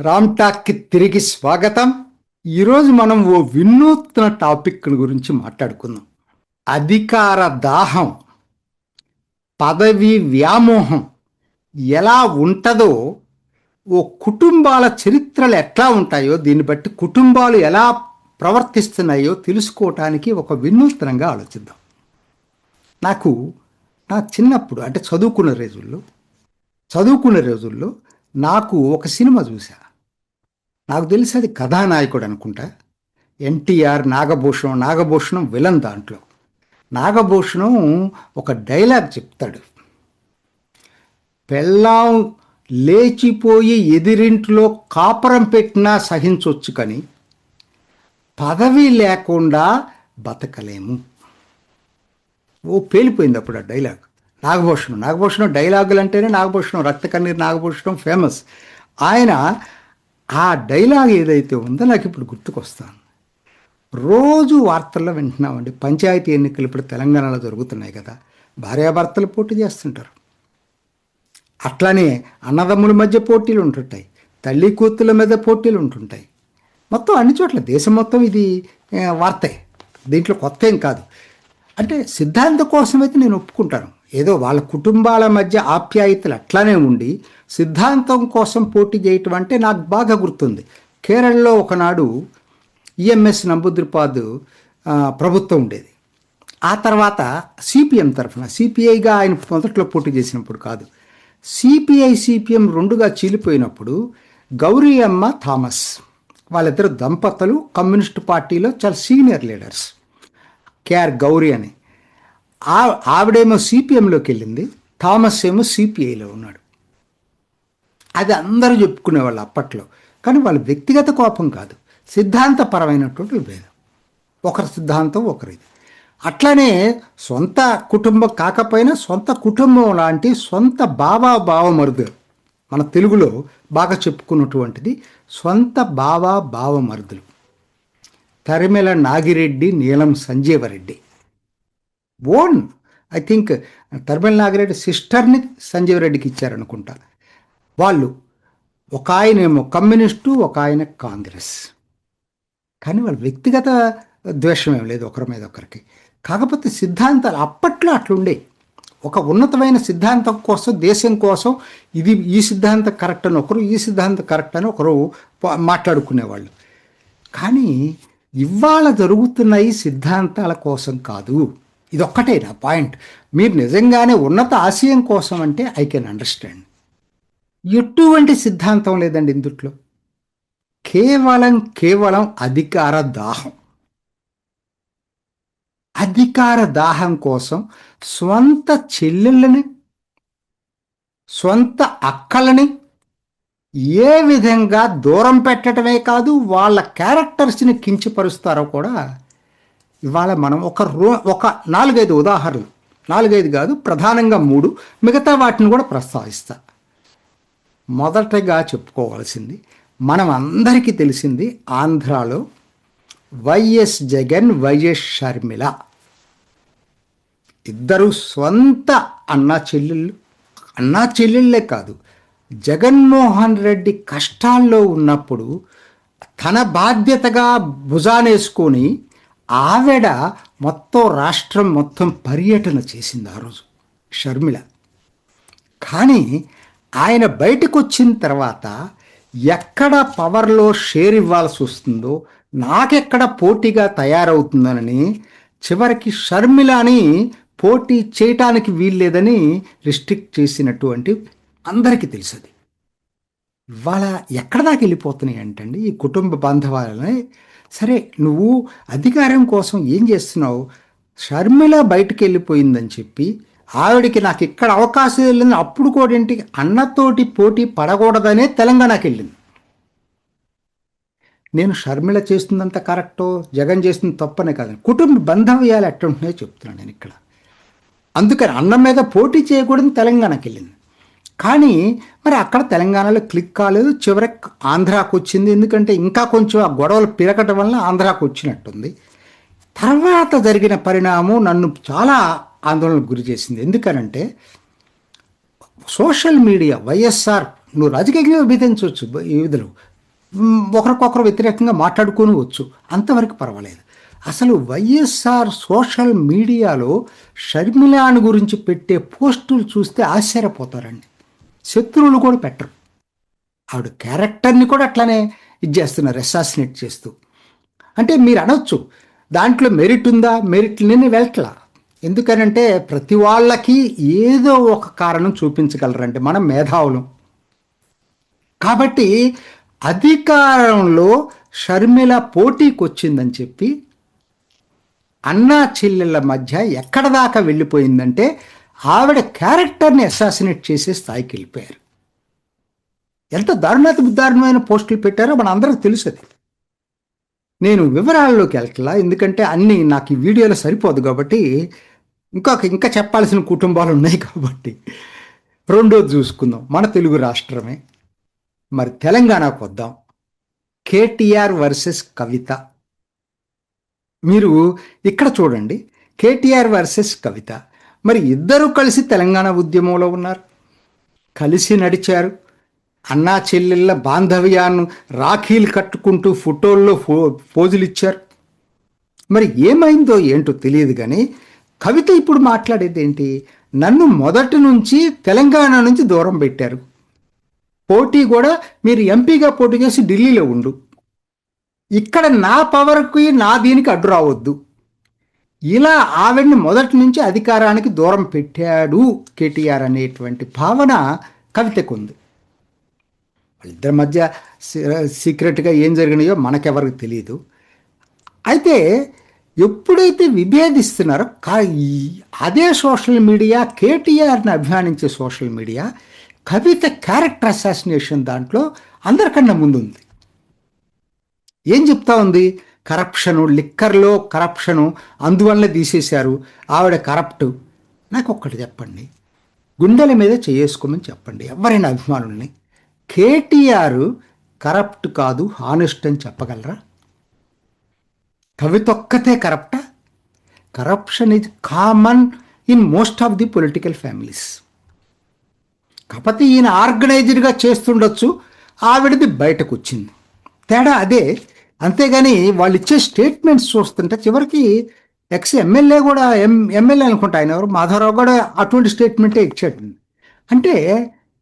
రామ్ టాక్కి తిరిగి స్వాగతం. ఈరోజు మనం ఓ వినూత్న టాపిక్ గురించి మాట్లాడుకుందాం. అధికార దాహం పదవి వ్యామోహం ఎలా ఉంటుందో ఓ కుటుంబాల చరిత్రలు ఎట్లా ఉంటాయో దీన్ని బట్టి కుటుంబాలు ఎలా ప్రవర్తిస్తున్నాయో తెలుసుకోవటానికి ఒక వినూత్నంగా ఆలోచిద్దాం. నాకు నా చిన్నప్పుడు అంటే చదువుకున్న రోజుల్లో చదువుకున్న రోజుల్లో నాకు ఒక సినిమా చూసా. నాకు తెలిసి అది కథానాయకుడు అనుకుంటా. ఎన్టీఆర్ నాగభూషణం నాగభూషణం విలన్ దాంట్లో. నాగభూషణం ఒక డైలాగ్ చెప్తాడు. పెళ్ళాం లేచిపోయి ఎదిరింట్లో కాపురం పెట్టినా సహించవచ్చు కానీ పదవి లేకుండా బతకలేము. ఓ పేలిపోయింది అప్పుడు ఆ డైలాగ్. నాగభూషణం. నాగభూషణం డైలాగులు అంటేనే నాగభూషణం. రక్త కన్నీరు నాగభూషణం ఫేమస్. ఆయన ఆ డైలాగ్ ఏదైతే ఉందో నాకు ఇప్పుడు గుర్తుకొస్తాను రోజు వార్తల్లో వింటున్నామండి పంచాయతీ ఎన్నికలు ఇప్పుడు తెలంగాణలో జరుగుతున్నాయి కదా భార్యాభర్తలు పోటీ చేస్తుంటారు. అట్లానే అన్నదమ్ముల మధ్య పోటీలు ఉంటుంటాయి తల్లి కూతుల మీద పోటీలు ఉంటుంటాయి. మొత్తం అన్ని చోట్ల దేశం మొత్తం ఇది వార్తే. దీంట్లో కొత్త ఏం కాదు. అంటే సిద్ధాంతం కోసం అయితే నేను ఒప్పుకుంటాను. ఏదో వాళ్ళ కుటుంబాల మధ్య ఆప్యాయతలు అట్లానే ఉండి సిద్ధాంతం కోసం పోటీ చేయటం అంటే నాకు బాగా గుర్తుంది. కేరళలో ఒకనాడు ఈఎంఎస్ నంబుద్రిపాద్ ప్రభుత్వం ఉండేది. ఆ తర్వాత సిపిఎం తరఫున సిపిఐగా ఆయన మొదట్లో పోటీ చేసినప్పుడు కాదు. సిపిఐ సిపిఎం రెండుగా చీలిపోయినప్పుడు గౌరీ అమ్మ థామస్ వాళ్ళిద్దరు దంపతులు కమ్యూనిస్ట్ పార్టీలో చాలా సీనియర్ లీడర్స్. కేఆర్ గౌరీ అని. ఆవిడేమో సిపిఎంలోకి వెళ్ళింది థామస్ ఏమో సిపిఐలో ఉన్నాడు. అది అందరూ చెప్పుకునేవాళ్ళు అప్పట్లో. కానీ వాళ్ళ వ్యక్తిగత కోపం కాదు సిద్ధాంతపరమైనటువంటి భేదం ఒకరి సిద్ధాంతం ఒకరిది. అట్లానే సొంత కుటుంబం కాకపోయినా సొంత కుటుంబం లాంటి సొంత బావా బావమరుదు మన తెలుగులో బాగా చెప్పుకున్నటువంటిది సొంత బావా భావమరుదులు Tarimela Nagireddy Neelam Sanjeevareddy. Own I think Tarimela Nagireddy సిస్టర్ని సంజీవరెడ్డికి ఇచ్చారనుకుంటా. వాళ్ళు ఒక ఆయనేమో కమ్యూనిస్టు ఒక ఆయన కాంగ్రెస్. కానీ వాళ్ళ వ్యక్తిగత ద్వేషం ఏం లేదు ఒకరి మీద ఒకరికి. కాకపోతే సిద్ధాంతాలు అప్పట్లో అట్లుండే. ఒక ఉన్నతమైన సిద్ధాంతం కోసం దేశం కోసం ఇది ఈ సిద్ధాంతం కరెక్ట్ అని ఒకరు ఈ సిద్ధాంతం కరెక్ట్ అని ఒకరు మాట్లాడుకునేవాళ్ళు. కానీ ఇవాళ జరుగుతున్నాయి సిద్ధాంతాల కోసం కాదు. ఇది ఒక్కటే నా పాయింట్? మీరు నిజంగానే ఉన్నత ఆశయం కోసం అంటే ఐ కెన్ అండర్స్టాండ్. ఎటువంటి సిద్ధాంతం లేదండి ఇందుట్లో. కేవలం కేవలం అధికార దాహం. అధికార దాహం కోసం స్వంత చెల్లెళ్ళని స్వంత అక్కలని ఏ విధంగా దూరం పెట్టడమే కాదు వాళ్ళ క్యారెక్టర్స్ని కించపరుస్తారో కూడా ఇవాళ మనం ఒక రో ఒక నాలుగైదు ఉదాహరణలు. నాలుగైదు కాదు ప్రధానంగా మూడు. మిగతా వాటిని కూడా ప్రస్తావిస్తా. మొదటగా చెప్పుకోవాల్సింది మనం అందరికీ తెలిసింది ఆంధ్రాలో వైఎస్ జగన్ వైఎస్ షర్మిల. ఇద్దరు సొంత అన్నా చెల్లెళ్ళు. అన్నా చెల్లెళ్ళే కాదు జగన్మోహన్ రెడ్డి కష్టాల్లో ఉన్నప్పుడు తన బాధ్యతగా భుజానేసుకొని ఆవిడ మొత్తం రాష్ట్రం మొత్తం పర్యటన చేసింది ఆ రోజు. షర్మిల. కానీ ఆయన బయటకు వచ్చిన తర్వాత ఎక్కడ పవర్లో షేర్ ఇవ్వాల్సి వస్తుందో నాకెక్కడ పోటీగా తయారవుతుందనని చివరికి షర్మిలని పోటీ చేయటానికి వీల్లేదని రిస్ట్రిక్ట్ చేసినటువంటి అందరికీ తెలుసుది. ఇవాళ ఎక్కడ దాకా వెళ్ళిపోతున్నాయి అంటండి ఈ కుటుంబ బాంధవాలని సరే నువ్వు అధికారం కోసం ఏం చేస్తున్నావు? షర్మిల బయటికి వెళ్ళిపోయిందని చెప్పి ఆవిడకి నాకు ఇక్కడ అవకాశం వెళ్ళింది అప్పుడు కూడా ఏంటి? అన్నతోటి పోటీ పడకూడదనే తెలంగాణకి వెళ్ళింది నేను షర్మిల చేస్తుందంత కరెక్టో జగన్ చేస్తుంది తప్పనే కాదని కుటుంబ బంధవ్యాలు ఎట్టుంటున్నాయో చెప్తున్నాను నేను ఇక్కడ. అందుకని అన్నం మీద పోటీ చేయకూడదని తెలంగాణకి వెళ్ళింది కానీ మరి అక్కడ తెలంగాణలో క్లిక్ కాలేదు. చివరికి ఆంధ్రాకు వచ్చింది. ఎందుకంటే ఇంకా కొంచెం ఆ గొడవలు పిరకటం వల్ల ఆంధ్రాకు వచ్చినట్టుంది. తర్వాత జరిగిన పరిణామం నన్ను చాలా ఆందోళనకు గురి చేసింది. ఎందుకనంటే సోషల్ మీడియా వైఎస్ఆర్ నువ్వు రాజకీయంగా విధించవచ్చు ఈ విధులు ఒకరికొకరు వ్యతిరేకంగా మాట్లాడుకొని వచ్చు. అంతవరకు పర్వాలేదు. అసలు వైఎస్ఆర్ సోషల్ మీడియాలో షర్మిలాను గురించి పెట్టే పోస్టులు చూస్తే ఆశ్చర్యపోతారండి. శత్రువులు కూడా పెట్టరు. ఆవిడ క్యారెక్టర్ని కూడా అట్లానే ఇది చేస్తున్నారు అసాసినేట్ చేస్తూ. అంటే మీరు అనొచ్చు దాంట్లో మెరిట్ ఉందా? మెరిట్ నేను వెళ్ళట్లా ఎందుకనంటే ప్రతి వాళ్ళకి ఏదో ఒక కారణం చూపించగలరండి మనం మేధావులం. కాబట్టి అధికారంలో షర్మిల పోటీకి వచ్చిందని చెప్పి అన్నా చెల్లెళ్ళ మధ్య ఎక్కడ దాకా వెళ్ళిపోయిందంటే ఆవిడ క్యారెక్టర్ని అసాసినేట్ చేసే స్థాయికి వెళ్ళిపోయారు. ఎంత దారుణాతి దారుణమైన పోస్టులు పెట్టారో మన అందరికి తెలుసు అది. నేను వివరాల్లోకి వెళ్ళట్లా ఎందుకంటే అన్నీ నాకు ఈ వీడియోలో సరిపోదు కాబట్టి ఇంకా ఇంకా చెప్పాల్సిన కుటుంబాలు ఉన్నాయి కాబట్టి. రెండోది చూసుకుందాం. మన తెలుగు రాష్ట్రమే. మరి తెలంగాణకు వద్దాం. కేటీఆర్ వర్సెస్ కవిత. మీరు ఇక్కడ చూడండి. కేటీఆర్ వర్సెస్ కవిత. మరి ఇద్దరు కలిసి తెలంగాణ ఉద్యమంలో ఉన్నారు. కలిసి నడిచారు. అన్నా చెల్లెళ్ళ బాంధవ్యాన్ని రాఖీలు కట్టుకుంటూ ఫోటోల్లో ఫో పోజులు ఇచ్చారు. మరి ఏమైందో ఏంటో తెలియదు కానీ కవిత ఇప్పుడు మాట్లాడేది ఏంటి? నన్ను మొదటి నుంచి తెలంగాణ నుంచి దూరం పెట్టారు. పోటీ కూడా మీరు ఎంపీగా పోటీ చేసి ఢిల్లీలో ఉండు. ఇక్కడ నా పవర్కి నా దీనికి అడ్డు రావద్దు. ఇలా ఆవిడ్ని మొదటి నుంచి అధికారానికి దూరం పెట్టాడు కేటీఆర్ అనేటువంటి భావన కవితకు ఉంది వాళ్ళిద్దరి మధ్య సీక్రెట్గా ఏం జరిగినాయో మనకెవరికి తెలియదు అయితే ఎప్పుడైతే విభేదిస్తున్నారో కా- అదే సోషల్ మీడియా కేటీఆర్ని అభిమానించే social media Kavitha character assassination దాంట్లో అందరికన్నా ముందుంది. ఏం చెప్తా ఉంది? కరప్షను లిక్కర్లో కరప్షను అందువల్లనే తీసేశారు. ఆవిడ కరప్ట్. నాకు ఒక్కటి చెప్పండి. గుండెల మీద చేసుకోమని చెప్పండి. ఎవరైనా అభిమానుల్ని. కేటీఆర్ కరప్ట్ కాదు హానెస్ట్ అని చెప్పగలరా? కవితొక్కతే కరప్టా? Corruption is common in most of the political families. కాకపోతే ఈయన ఆర్గనైజర్గా చేస్తుండొచ్చు ఆవిడది బయటకు వచ్చింది తేడా అదే అంతేగాని వాళ్ళు ఇచ్చే స్టేట్మెంట్స్ చూస్తుంటే చివరికి ఎక్స్ ఎమ్మెల్యే కూడా ఎం ఎమ్మెల్యే అనుకుంటా ఆయన ఎవరు? మాధవరావు కూడా అటువంటి స్టేట్మెంటే ఇచ్చాడు. అంటే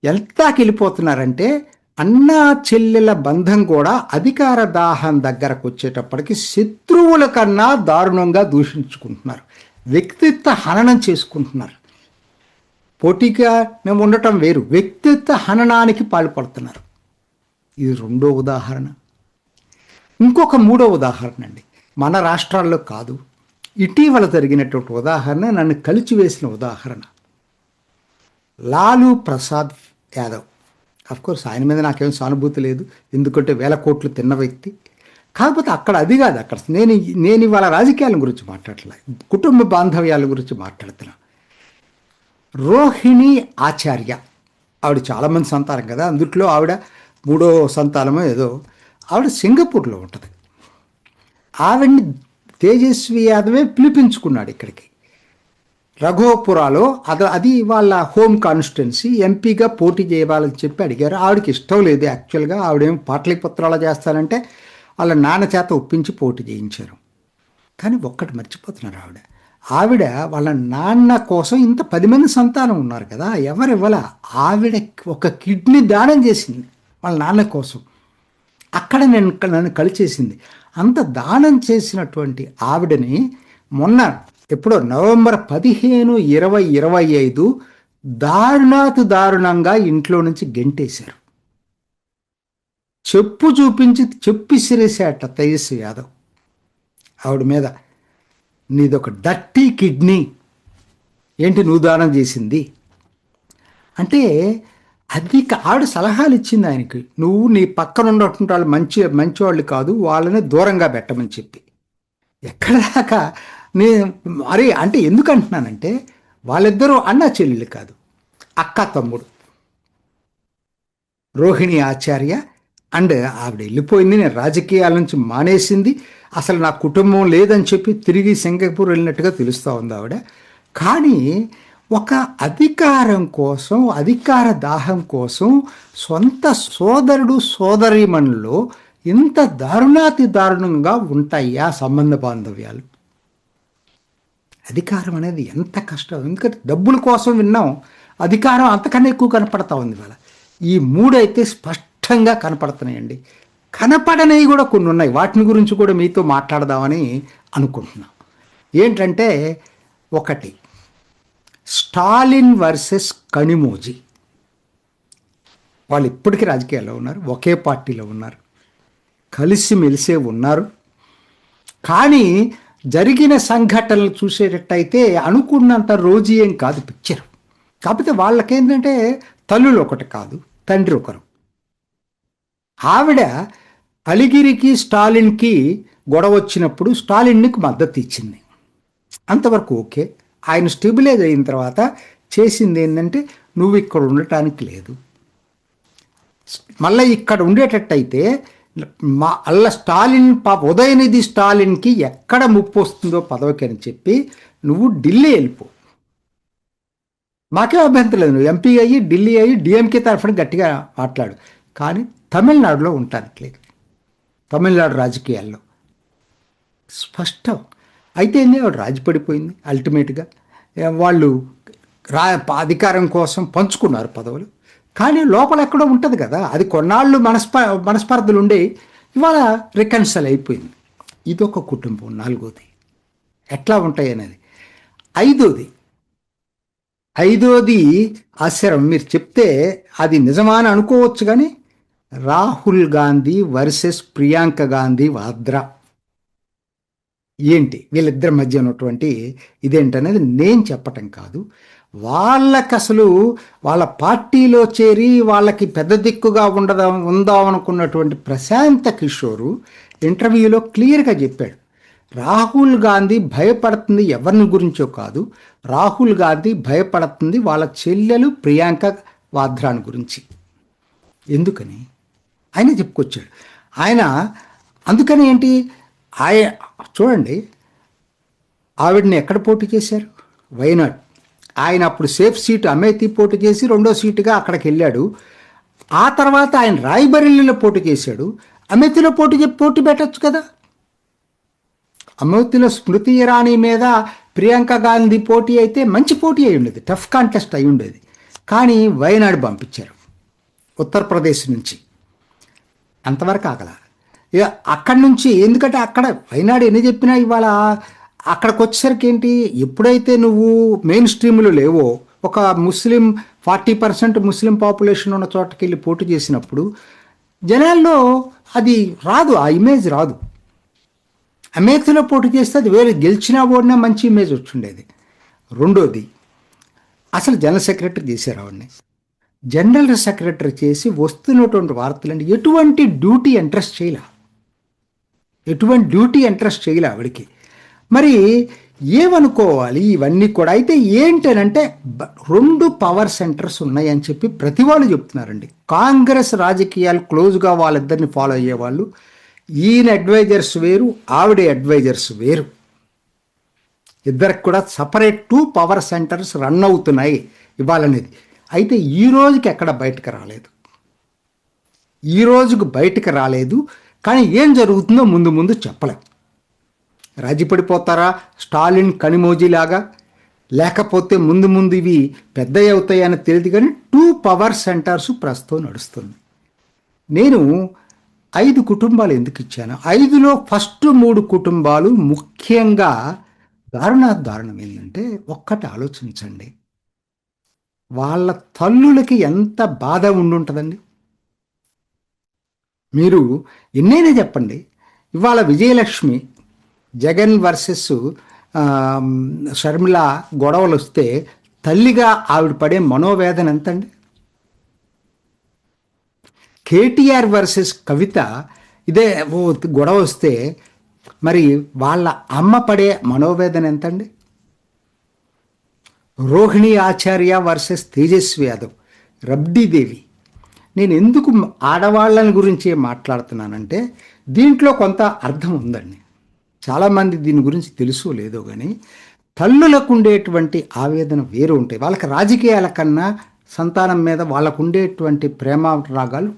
ఎంతకి వెళ్ళిపోతున్నారంటే అన్నా చెల్లెల బంధం కూడా అధికార దాహం దగ్గరకు వచ్చేటప్పటికి శత్రువుల కన్నా దారుణంగా దూషించుకుంటున్నారు. వ్యక్తిత్వ హననం చేసుకుంటున్నారు. పోటీగా మేము ఉండటం వేరు. వ్యక్తిత్వ హననానికి పాల్పడుతున్నారు. ఇది రెండో ఉదాహరణ. ఇంకొక మూడో ఉదాహరణ అండి. మన రాష్ట్రాల్లో కాదు ఇటీవల జరిగినటువంటి ఉదాహరణ నన్ను కలిచివేసిన ఉదాహరణ. లాలూ ప్రసాద్ యాదవ్. అఫ్ కోర్స్ ఆయన మీద నాకేం సానుభూతి లేదు. ఎందుకంటే వేల కోట్లు తిన్న వ్యక్తి. కాకపోతే అక్కడ అది కాదు అక్కడ నేను నేను ఇవాళ రాజకీయాల గురించి మాట్లాడలే కుటుంబ బాంధవ్యాల గురించి మాట్లాడుతున్నా. రోహిణి ఆచార్య. ఆవిడ చాలామంది సంతానం కదా. అందుట్లో ఆవిడ మూడో సంతానమో ఏదో ఆవిడ సింగపూర్లో ఉంటుంది. ఆవిడ్ని తేజస్వి యాదవే పిలిపించుకున్నాడు ఇక్కడికి. రఘోపురాలో అది అది వాళ్ళ హోమ్ కాన్స్టిట్యున్సీ ఎంపీగా పోటీ చేయాలని చెప్పి అడిగారు. ఆవిడకి ఇష్టం లేదు యాక్చువల్గా. ఆవిడేం పాటలిపుత్రాలు చేస్తానంటే వాళ్ళ నాన్న చేత ఒప్పించి పోటీ చేయించారు. కానీ ఒక్కటి మర్చిపోతున్నారు ఆవిడ. ఆవిడ వాళ్ళ నాన్న కోసం ఇంత పది మంది సంతానం ఉన్నారు కదా ఎవరు ఆవిడ ఒక కిడ్నీ దానం చేసింది వాళ్ళ నాన్న కోసం. అక్కడ నేను నన్ను కలిచేసింది. అంత దానం చేసినటువంటి ఆవిడని మొన్న ఎప్పుడో నవంబర్ పదిహేను ఇరవై ఇరవై ఐదు దారుణాతి దారుణంగా ఇంట్లో నుంచి గెంటేశారు. చెప్పు చూపించి చెప్పి సిరేసేట తేజస్వి యాదవ్. ఆవిడ మీద నీదొక డట్టి కిడ్నీ. ఏంటి నువ్వు దానం చేసింది? అంటే అది ఆవిడ సలహాలు ఇచ్చింది ఆయనకి. నువ్వు నీ పక్కన ఉన్నటువంటి వాళ్ళు మంచి మంచివాళ్ళు కాదు వాళ్ళని దూరంగా పెట్టమని చెప్పి. ఎక్కడ దాకా నేను మరి అంటే ఎందుకు అంటున్నానంటే వాళ్ళిద్దరూ అన్న చెల్లెళ్ళు కాదు అక్క తమ్ముడు. రోహిణి ఆచార్య అండ్ ఆవిడ వెళ్ళిపోయింది నేను రాజకీయాల నుంచి మానేసింది అసలు నా కుటుంబం లేదని చెప్పి తిరిగి సింగపూర్ వెళ్ళినట్టుగా తెలుస్తూ ఉంది ఆవిడ. కానీ ఒక అధికారం కోసం అధికార దాహం కోసం సొంత సోదరుడు సోదరిమణులు ఇంత దారుణాతి దారుణంగా ఉంటాయి ఆ సంబంధ బాంధవ్యాలు. అధికారం అనేది ఎంత కష్టం. ఎందుకంటే డబ్బుల కోసం విన్నాం అధికారం అంతకన్నా ఎక్కువ కనపడతా ఉంది ఇవాళ. ఈ మూడైతే స్పష్టంగా కనపడుతున్నాయండి. కనపడనవి కూడా కొన్ని ఉన్నాయి. వాటిని గురించి కూడా మీతో మాట్లాడదామని అనుకుంటున్నాం. ఏంటంటే ఒకటి స్టాలిన్ వర్సెస్ కణిమోజీ వాళ్ళు ఇప్పటికీ రాజకీయాల్లో ఉన్నారు ఒకే పార్టీలో ఉన్నారు కలిసి మెలిసే ఉన్నారు. కానీ జరిగిన సంఘటనలు చూసేటట్టయితే అనుకున్నంత రోజు ఏం కాదు పిక్చర్. కాకపోతే వాళ్ళకేంటంటే తల్లులు ఒకటి కాదు తండ్రి ఒకరు. ఆవిడ అలిగిరికి స్టాలిన్కి గొడవ వచ్చినప్పుడు స్టాలిన్కి మద్దతు ఇచ్చింది. అంతవరకు ఓకే. ఆయన స్టెబిలైజ్ అయిన తర్వాత చేసింది ఏంటంటే నువ్వు ఇక్కడ ఉండటానికి లేదు. మళ్ళీ ఇక్కడ ఉండేటట్టయితే మా అల్ల స్టాలిన్ పా ఉదయనిధి స్టాలిన్కి ఎక్కడ ముప్పు వస్తుందో పదవికి అని చెప్పి నువ్వు ఢిల్లీ వెళ్ళిపో. మాకే అభ్యంతరం లేదు నువ్వు ఎంపీ అయ్యి ఢిల్లీ అయ్యి డిఎంకే తరఫున గట్టిగా మాట్లాడు. కానీ తమిళనాడులో ఉండటానికి లేదు. తమిళనాడు రాజకీయాల్లో. స్పష్టం. అయితే ఏంది వాడు రాజీ పడిపోయింది అల్టిమేట్గా వాళ్ళు రా అధికారం కోసం పంచుకున్నారు పదవులు. కానీ లోపల ఎక్కడో ఉంటుంది కదా అది కొన్నాళ్ళు మనస్ప మనస్పర్ధలు ఉండే ఇవాళ రికన్సల్ అయిపోయింది. ఇదొక కుటుంబం నాలుగోది. ఎట్లా ఉంటాయి అనేది. ఐదోది. ఐదోది ఆశ్చర్యం. మీరు చెప్తే అది నిజమా అని అనుకోవచ్చు కానీ రాహుల్ గాంధీ వర్సెస్ ప్రియాంక గాంధీ వాద్రా. ఏంటి? వీళ్ళిద్దరి మధ్య ఉన్నటువంటి ఇదేంటనేది నేను చెప్పటం కాదు. వాళ్ళకి అసలు వాళ్ళ పార్టీలో చేరి వాళ్ళకి పెద్ద దిక్కుగా ఉండదా ఉందాం అనుకున్నటువంటి ప్రశాంత కిషోరు ఇంటర్వ్యూలో క్లియర్గా చెప్పాడు. రాహుల్ గాంధీ భయపడుతుంది ఎవరిని గురించో కాదు. రాహుల్ గాంధీ భయపడుతుంది వాళ్ళ చెల్లెలు ప్రియాంక వాద్రాని గురించి. ఎందుకని? ఆయన చెప్పుకొచ్చాడు. ఆయన అందుకని ఏంటి? ఆయ చూడండి ఆవిడని ఎక్కడ పోటీ చేశారు? వైనాడ్ ఆయన అప్పుడు సేఫ్ సీటు అమేతి పోటీ చేసి రెండో సీటుగా అక్కడికి వెళ్ళాడు. ఆ తర్వాత ఆయన రాయ్బరేలీలో పోటీ చేశాడు. అమేతిలో పోటీ పోటీ పెట్టచ్చు కదా? అమేతిలో స్మృతి ఇరానీ మీద ప్రియాంక గాంధీ పోటీ అయితే మంచి పోటీ అయి ఉండేది. టఫ్ కాంటెస్ట్ అయి ఉండేది. కానీ వైనాడు పంపించారు. ఉత్తరప్రదేశ్ నుంచి. అంతవరకు ఆగలా. అక్కడి నుంచి ఎందుకంటే అక్కడ వైనాడు ఎన్ని చెప్పినా ఇవాళ అక్కడికి వచ్చేసరికి ఏంటి ఎప్పుడైతే నువ్వు మెయిన్ స్ట్రీమ్లు లేవో ఒక Muslim forty percent Muslim population ఉన్న చోటకి వెళ్ళి పోటీ చేసినప్పుడు జనాల్లో అది రాదు ఆ ఇమేజ్ రాదు. అమేథీలో పోటీ చేస్తే అది వేరే గెలిచినా ఓడినా మంచి ఇమేజ్ వచ్చిండేది. రెండోది అసలు జనరల్ సెక్రటరీ చేశారు ఆవిడని జనరల్ సెక్రటరీ చేసి వస్తున్నటువంటి వార్తలండి ఎటువంటి డ్యూటీ ఇంట్రెస్ట్ చేయలే? ఎటువంటి డ్యూటీ ఇంట్రెస్ట్ చేయలే ఆవిడకి. మరి ఏమనుకోవాలి ఇవన్నీ కూడా? అయితే ఏంటనంటే బ- రెండు పవర్ సెంటర్స్ ఉన్నాయని చెప్పి ప్రతి వాళ్ళు చెప్తున్నారండి. కాంగ్రెస్ రాజకీయాలు క్లోజ్గా వాళ్ళిద్దరిని ఫాలో అయ్యేవాళ్ళు. ఈయన అడ్వైజర్స్ వేరు ఆవిడ అడ్వైజర్స్ వేరు. ఇద్దరికి కూడా separate two power centres run అవుతున్నాయి ఇవ్వాలనేది. అయితే ఈ రోజుకి ఎక్కడ బయటకు రాలేదు? ఈ రోజుకు బయటకు రాలేదు. కానీ ఏం జరుగుతుందో ముందు ముందు చెప్పలేం. రాజీ పడిపోతారా స్టాలిన్ కనిమోజీలాగా? లేకపోతే ముందు ముందు ఇవి పెద్దవి అవుతాయని తెలియదు కానీ టూ పవర్ సెంటర్స్ ప్రస్తుతం నడుస్తుంది. నేను ఐదు కుటుంబాలు ఎందుకు ఇచ్చాను? ఐదులో ఫస్ట్ మూడు కుటుంబాలు ముఖ్యంగా దారుణ దారుణం ఏంటంటే ఒక్కటి ఆలోచించండి. వాళ్ళ తల్లులకి ఎంత బాధ ఉండుంటుందండి? మీరు ఎన్నైనా చెప్పండి. ఇవాళ విజయలక్ష్మి జగన్ వర్సెస్ షర్మిల గొడవలు వస్తే తల్లిగా ఆవిడ పడే మనోవేదన ఎంతండి? కేటీఆర్ వర్సెస్ కవిత ఇదే ఓ గొడవ వస్తే మరి వాళ్ళ అమ్మ పడే మనోవేదన ఎంతండి? రోహిణి ఆచార్య వర్సెస్ తేజస్వి యాదవ్ రబ్డీదేవి నేను ఎందుకు ఆడవాళ్ళని గురించి మాట్లాడుతున్నానంటే దీంట్లో కొంత అర్థం ఉందండి. చాలామంది దీని గురించి తెలుసు లేదో కానీ తల్లులకు ఉండేటువంటి ఆవేదన వేరు ఉంటాయి. వాళ్ళకి రాజకీయాల కన్నా సంతానం మీద వాళ్ళకు ఉండేటువంటి ప్రేమ రాగాలు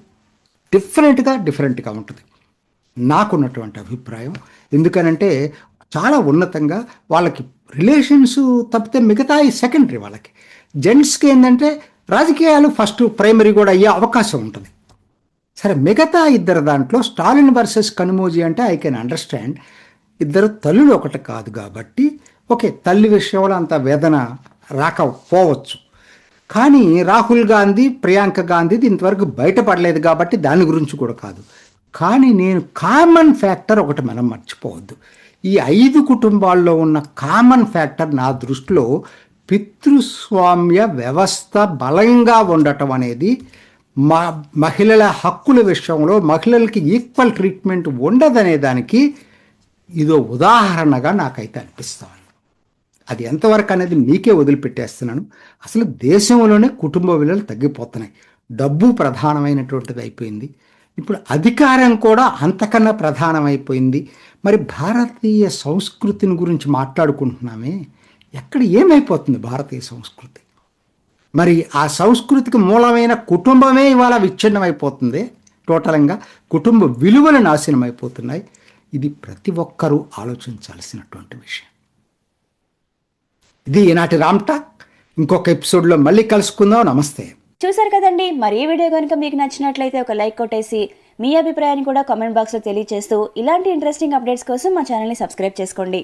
డిఫరెంట్గా డిఫరెంట్గా ఉంటుంది. నాకున్నటువంటి అభిప్రాయం. ఎందుకనంటే చాలా ఉన్నతంగా వాళ్ళకి రిలేషన్స్ తప్పితే మిగతా సెకండరీ వాళ్ళకి. జెంట్స్కి ఏంటంటే రాజకీయాలు ఫస్ట్ ప్రైమరీ కూడా అయ్యే అవకాశం ఉంటుంది. సరే మిగతా ఇద్దరు దాంట్లో స్టాలిన్ వర్సెస్ కనుమోజీ అంటే ఐ కెన్ అండర్స్టాండ్ ఇద్దరు తల్లులు ఒకటి కాదు కాబట్టి ఓకే తల్లి విషయంలో అంత వేదన రాకపోవచ్చు కానీ రాహుల్ గాంధీ ప్రియాంక గాంధీది ఇంతవరకు బయటపడలేదు కాబట్టి దాని గురించి కూడా కాదు. కానీ నేను కామన్ ఫ్యాక్టర్ ఒకటి మనం మర్చిపోవద్దు. ఈ ఐదు కుటుంబాల్లో ఉన్న కామన్ ఫ్యాక్టర్ నా దృష్టిలో పితృస్వామ్య వ్యవస్థ బలంగా ఉండటం అనేది మా మహిళల హక్కుల విషయంలో మహిళలకి ఈక్వల్ ట్రీట్మెంట్ ఉండదనే దానికి ఇదో ఉదాహరణగా నాకైతే అనిపిస్తాను అది ఎంతవరకు అనేది మీకే వదిలిపెట్టేస్తున్నాను. అసలు దేశంలోనే కుటుంబ విలువలు తగ్గిపోతున్నాయి. డబ్బు ప్రధానమైనటువంటిది అయిపోయింది. ఇప్పుడు అధికారం కూడా అంతకన్నా ప్రధానమైపోయింది. మరి భారతీయ సంస్కృతిని గురించి మాట్లాడుకుంటున్నామే. ఎక్కడ ఏమైపోతుంది భారతీయ సంస్కృతి? మరి ఆ సంస్కృతికి మూలమైన కుటుంబమే ఇవాళ విచ్ఛిన్నమైపోతుంది. టోటల్గా కుటుంబ విలువలు నాశనం అయిపోతున్నాయి ఇది ప్రతి ఒక్కరూ ఆలోచించాల్సినటువంటి విషయం. ఇది ఈనాటి రామ్ టాక్. ఇంకొక ఎపిసోడ్లో మళ్ళీ కలుసుకుందాం. నమస్తే. చూసారు కదండి మరి ఈ వీడియో కనుక మీకు నచ్చినట్లయితే ఒక లైక్ కొట్టేసి మీ అభిప్రాయాన్ని కూడా కామెంట్ బాక్స్లో తెలియజేస్తూ ఇలాంటి ఇంట్రెస్టింగ్ అప్డేట్స్ కోసం మా ఛానల్ని సబ్స్క్రైబ్ చేసుకోండి.